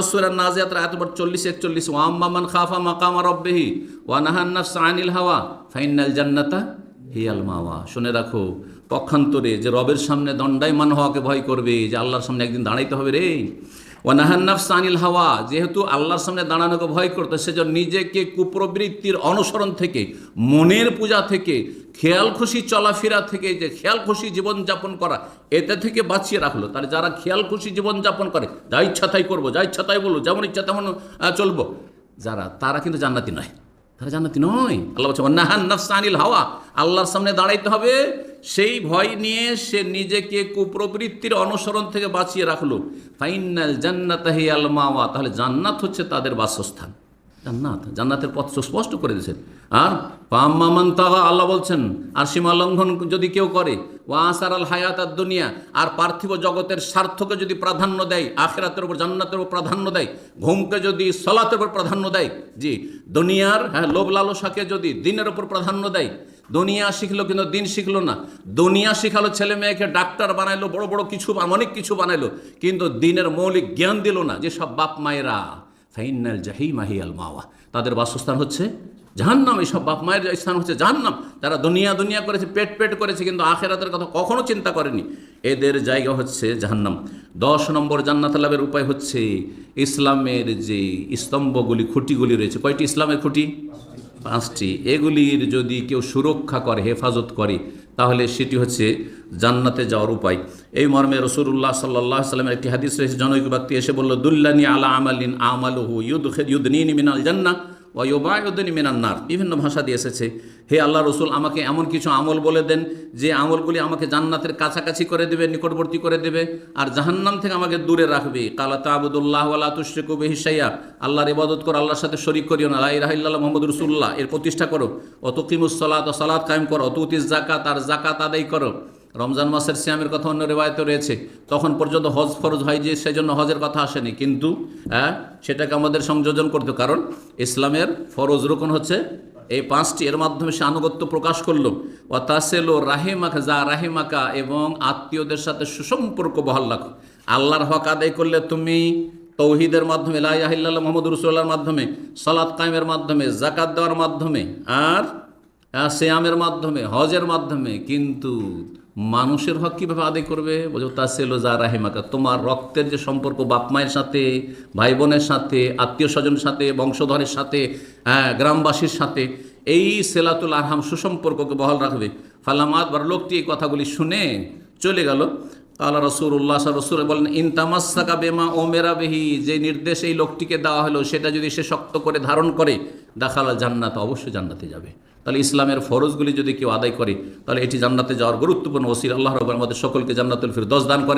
রসুলের নাজিয়াত আয়াত নম্বর চল্লিশ, একচল্লিশ ওয়াম্মান খাফা মাকাম রব্বেহি ওয়া নাহান্নাফস আনিল হাওয়া ফাইনাল জান্নাতা হিয়াল মাওয়া। শুনে রাখো, পক্ষান্তরে যে রবের সামনে দণ্ডায়মান হওয়াকে ভয় করবে, যে আল্লাহর সামনে একদিন দাঁড়াইতে হবে রে। ও হাওয়া, যেহেতু আল্লাহর সামনে দাঁড়ানোকে ভয় করতো, সেজন্য নিজেকে কুপ্রবৃত্তির অনুসরণ থেকে, মনের পূজা থেকে, খেয়াল খুশি চলাফেরা থেকে, যে খেয়াল খুশি জীবনযাপন করা, এতে থেকে বাঁচিয়ে রাখল। তাহলে যারা খেয়াল খুশি জীবনযাপন করে, যা ইচ্ছা তাই করব, যা ইচ্ছা তাই বলব, যেমন ইচ্ছা তেমন চলবো। যারা, তারা কিন্তু জান্নাতি নয়। তারা জান্নাতি নয়। আল্লাহ বলছে নাহান নাফসানিল হাওয়া, আল্লাহর সামনে দাঁড়াইতে হবে সেই ভয় নিয়ে সে নিজেকে কুপ্রবৃত্তির অনুসরণ থেকে বাঁচিয়ে রাখল। ফাইনাল জান্নাত হে আল মাওয়া। তাহলে জান্নাত হচ্ছে তাদের বাসস্থান। জান্নাত, জান্নাতের পথ সুস্পষ্ট করে দিয়েছেন। আর পাম্মামান তাহা আল্লাহ বলছেন, আর সীমা লঙ্ঘন যদি কেউ করে ও আসার আল হায়াত আর দুনিয়া, আর পার্থিব জগতের স্বার্থকে যদি প্রাধান্য দেয়, আখেরাতের উপর জান্নাতের উপর প্রাধান্য দেয়, ঘুমকে যদি সলাতের উপর প্রাধান্য দেয়, জি, দুনিয়ার হ্যাঁ লোভ লালসাকে যদি দিনের উপর প্রাধান্য দেয় দুনিয়া শিখলো কিন্তু দিন শিখলো না। দুনিয়া শিখালো, ছেলে মেয়েকে ডাক্তার বানাইলো, বড় বড় কিছু, অনেক কিছু বানাইলো, কিন্তু দিনের মৌলিক জ্ঞান দিল না যে সব বাপ মায়েরা ফাইনাল জাহি মাহি আল মাওয়া। তাদের বাসস্থান হচ্ছে জাহান্নাম এইসব বাপ মায়ের স্থান হচ্ছে জাহান্নাম। তারা দুনিয়া দুনিয়া করেছে, পেট পেট করেছে, কিন্তু আখেরাতের কথা কখনো চিন্তা করেনি। এদের জায়গা হচ্ছে জাহান্নাম। দশ নম্বর জান্নাত লাভের উপায় হচ্ছে ইসলামের যে স্তম্ভগুলি, খুঁটিগুলি রয়েছে। কয়টি ইসলামের খুঁটি? পাঁচটি। এগুলির যদি কেউ সুরক্ষা করে, হেফাজত করে, তাহলে সেটি হচ্ছে জান্নাতে যাওয়ার উপায়। এই মর্মে রসুল্লাহ সাল্লাহ সাল্লামের একটি হাদিস রয়েছে, জনৈক ব্যক্তি এসে বলল, দুল্লানি আলা আমালিন আমালুহু ইউদ ইউদ্দিন মিনাল জান্না ওয়ুবায়ুদ্দিনী মিনান্নার বিভিন্ন ভাষা দিয়ে এসেছে। হে আল্লাহ রসুল, আমাকে এমন কিছু আমল বলে দেন, যে আমলগুলি আমাকে জান্নাতের কাছাকাছি করে দেবে, নিকটবর্তী করে দেবে, আর জাহান্নাম থেকে আমাকে দূরে রাখবে। কালা তাবুদুল্লাহ আল্লাহ তুশ্রিকু বেহিসাইয়া আল্লাহর ইবাদত করো, আল্লাহর সাথে শরিক করিও না। লাই রাহিল্লাহ মোহাম্মদ রসুল্লাহ এর প্রতিষ্ঠা করো। অত কিমুসলাত সালাত কায়েম করো। অত উতিস জাকাত আর জাকাত আদায় করো। রমজান মাসের শ্যামের কথা অন্য রেবায়তে রয়েছে। তখন পর্যন্ত হজ ফরজ হয় যে সেই জন্য হজের কথা আসেনি। কিন্তু হ্যাঁ সেটাকে আমাদের সংযোজন করতে কারণ ইসলামের ফরজ রোকন হচ্ছে এই পাঁচটি। এর মাধ্যমে সে আনুগত্য প্রকাশ করল। ও তাসেলো যা রাহেমাকা এবং আত্মীয়দের সাথে সুসম্পর্ক বহাল রাখো। আল্লাহর হক আদায় করলে তুমি তৌহিদের মাধ্যমে লাহিল্লাহ মোহাম্মদ রসুল্লাহর মাধ্যমে সালাদ কায়েমের মাধ্যমে জাকাত দেওয়ার মাধ্যমে, আর শ্যামের মাধ্যমে, হজের মাধ্যমে, কিন্তু মানুষের হক কীভাবে আদায় করবে? বলছো তা সেলো যা রাহেমাকা। তোমার রক্তের যে সম্পর্ক বাপ মায়ের সাথে ভাই বোনের সাথে আত্মীয় স্বজনের সাথে বংশধরের সাথে হ্যাঁ, গ্রামবাসীর সাথে এই সেলাতুল আরহাম সুসম্পর্ককে বহাল রাখবে। ফালামাত বার লোকটি এই কথাগুলি শুনে চলে গেল। আল্লাহ রসুল উল্লাহ রসুল বলেন ইনতামাসাকা বেমা ও মেরা বেহি। যে নির্দেশ এই লোকটিকে দেওয়া হলো সেটা যদি সে শক্ত করে ধারণ করে দেখালা জান্নাত অবশ্যই জান্নাতে যাবে। তাহলে ইসলামের ফরজগুলি যদি কেউ আদায় করে, তাহলে এটি জান্নাতে যাওয়ার গুরুত্বপূর্ণ ওসির আল্লাহ রব আমাদের সকলকে জান্নাতুল দশ দান করে